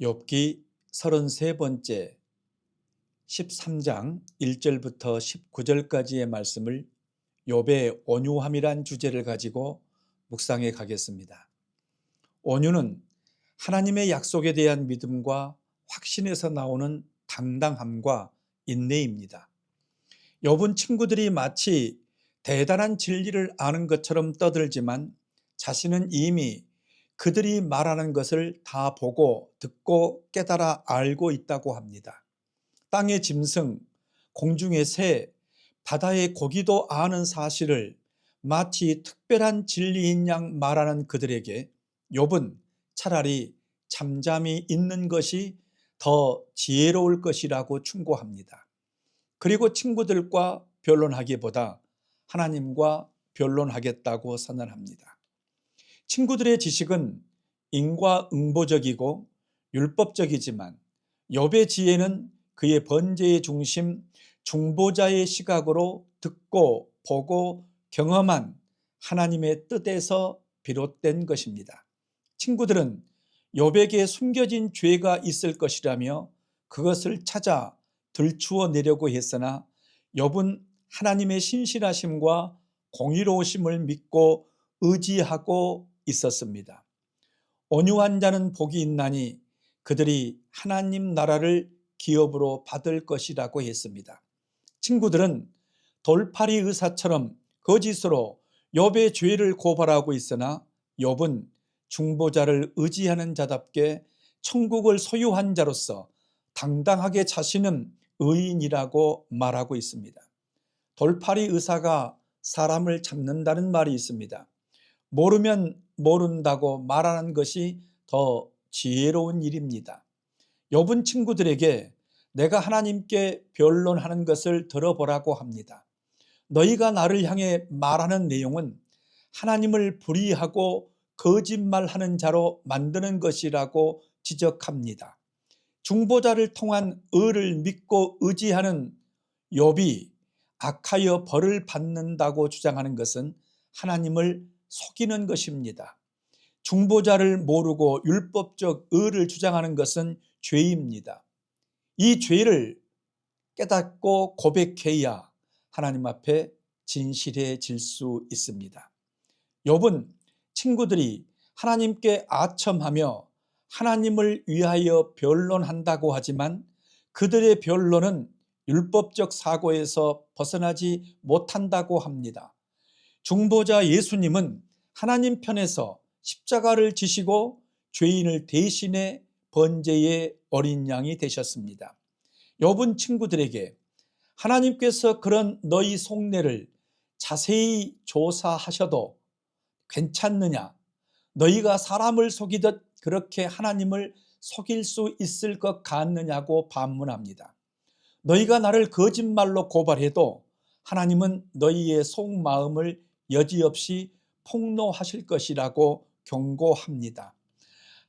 욥기 33번째 13장 1절부터 19절까지의 말씀을 욥의 온유함이란 주제를 가지고 묵상해 가겠습니다. 온유는 하나님의 약속에 대한 믿음과 확신에서 나오는 당당함과 인내입니다. 욥은 친구들이 마치 대단한 진리를 아는 것처럼 떠들지만 자신은 이미 그들이 말하는 것을 다 보고 듣고 깨달아 알고 있다고 합니다. 땅의 짐승, 공중의 새, 바다의 고기도 아는 사실을 마치 특별한 진리인 양 말하는 그들에게 욥은 차라리 잠잠히 있는 것이 더 지혜로울 것이라고 충고합니다. 그리고 친구들과 변론하기보다 하나님과 변론하겠다고 선언합니다. 친구들의 지식은 인과응보적이고 율법적이지만 욥의 지혜는 그의 번제의 중심 중보자의 시각으로 듣고 보고 경험한 하나님의 뜻에서 비롯된 것입니다. 친구들은 욥에게 숨겨진 죄가 있을 것이라며 그것을 찾아 들추어 내려고 했으나 욥은 하나님의 신실하심과 공의로우심을 믿고 의지하고 있었습니다. 온유한 자는 복이 있나니 그들이 하나님 나라를 기업으로 받을 것이라고 했습니다. 친구들은 돌팔이 의사처럼 거짓으로 욥의 죄를 고발하고 있으나 욥은 중보자를 의지하는 자답게 천국을 소유한 자로서 당당하게 자신은 의인이라고 말하고 있습니다. 돌팔이 의사가 사람을 잡는다는 말이 있습니다. 모르면 모른다고 말하는 것이 더 지혜로운 일입니다. 욥은 친구들에게 내가 하나님께 변론하는 것을 들어보라고 합니다. 너희가 나를 향해 말하는 내용은 하나님을 불의하고 거짓말하는 자로 만드는 것이라고 지적합니다. 중보자를 통한 의를 믿고 의지하는 욥이 악하여 벌을 받는다고 주장하는 것은 하나님을 속이는 것입니다. 중보자를 모르고 율법적 의를 주장하는 것은 죄입니다. 이 죄를 깨닫고 고백해야 하나님 앞에 진실해질 수 있습니다. 욥은 친구들이 하나님께 아첨하며 하나님을 위하여 변론한다고 하지만 그들의 변론은 율법적 사고에서 벗어나지 못한다고 합니다. 중보자 예수님은 하나님 편에서 십자가를 지시고 죄인을 대신해 번제의 어린 양이 되셨습니다. 욥은 친구들에게 하나님께서 그런 너희 속내를 자세히 조사하셔도 괜찮느냐? 너희가 사람을 속이듯 그렇게 하나님을 속일 수 있을 것 같느냐고 반문합니다. 너희가 나를 거짓말로 고발해도 하나님은 너희의 속마음을 여지없이 폭로하실 것이라고 경고합니다.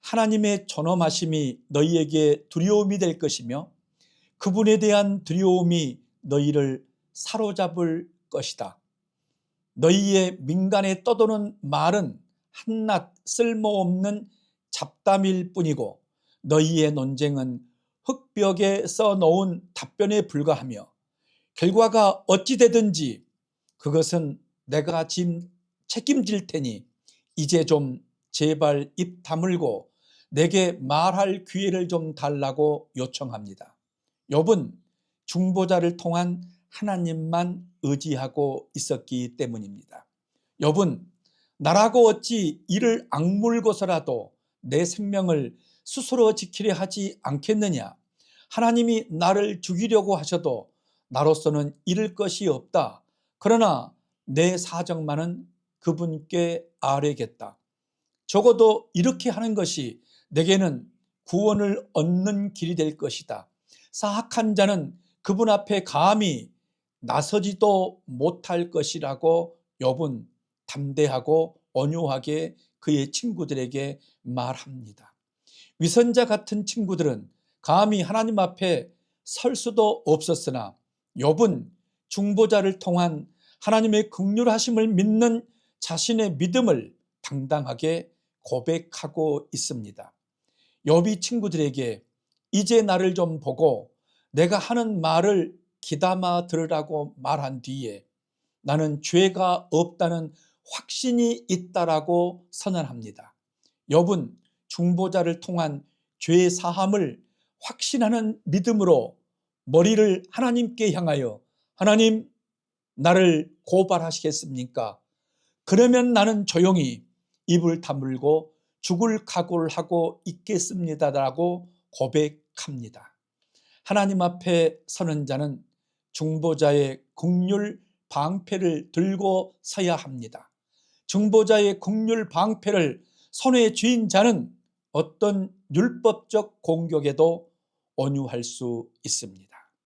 하나님의 존엄하심이 너희에게 두려움이 될 것이며 그분에 대한 두려움이 너희를 사로잡을 것이다. 너희의 민간에 떠도는 말은 한낱 쓸모없는 잡담일 뿐이고 너희의 논쟁은 흙벽에 써 놓은 답변에 불과하며 결과가 어찌되든지 그것은 내가 짐 책임질 테니 이제 좀 제발 입 다물고 내게 말할 기회를 좀 달라고 요청합니다. 욥은 중보자를 통한 하나님만 의지하고 있었기 때문입니다. 욥은 나라고 어찌 이를 악물고서라도 내 생명을 스스로 지키려 하지 않겠느냐. 하나님이 나를 죽이려고 하셔도 나로서는 잃을 것이 없다. 그러나 내 사정만은 그분께 아뢰겠다. 적어도 이렇게 하는 것이 내게는 구원을 얻는 길이 될 것이다. 사악한 자는 그분 앞에 감히 나서지도 못할 것이라고 욥은 담대하고 온유하게 그의 친구들에게 말합니다. 위선자 같은 친구들은 감히 하나님 앞에 설 수도 없었으나 욥은 중보자를 통한 하나님의 극률하심을 믿는 자신의 믿음을 당당하게 고백하고 있습니다. 여비 친구들에게 이제 나를 좀 보고 내가 하는 말을 기담아 들으라고 말한 뒤에 나는 죄가 없다는 확신이 있다라고 선언합니다. 욥은 중보자를 통한 죄 사함을 확신하는 믿음으로 머리를 하나님께 향하여 하나님 나를 고발하시겠습니까? 그러면 나는 조용히 입을 다물고 죽을 각오를 하고 있겠습니다라고 고백합니다. 하나님 앞에 서는 자는 중보자의 극률 방패를 들고 서야 합니다. 중보자의 극률 방패를 손에 쥐인 자는 어떤 율법적 공격에도 온유할 수 있습니다.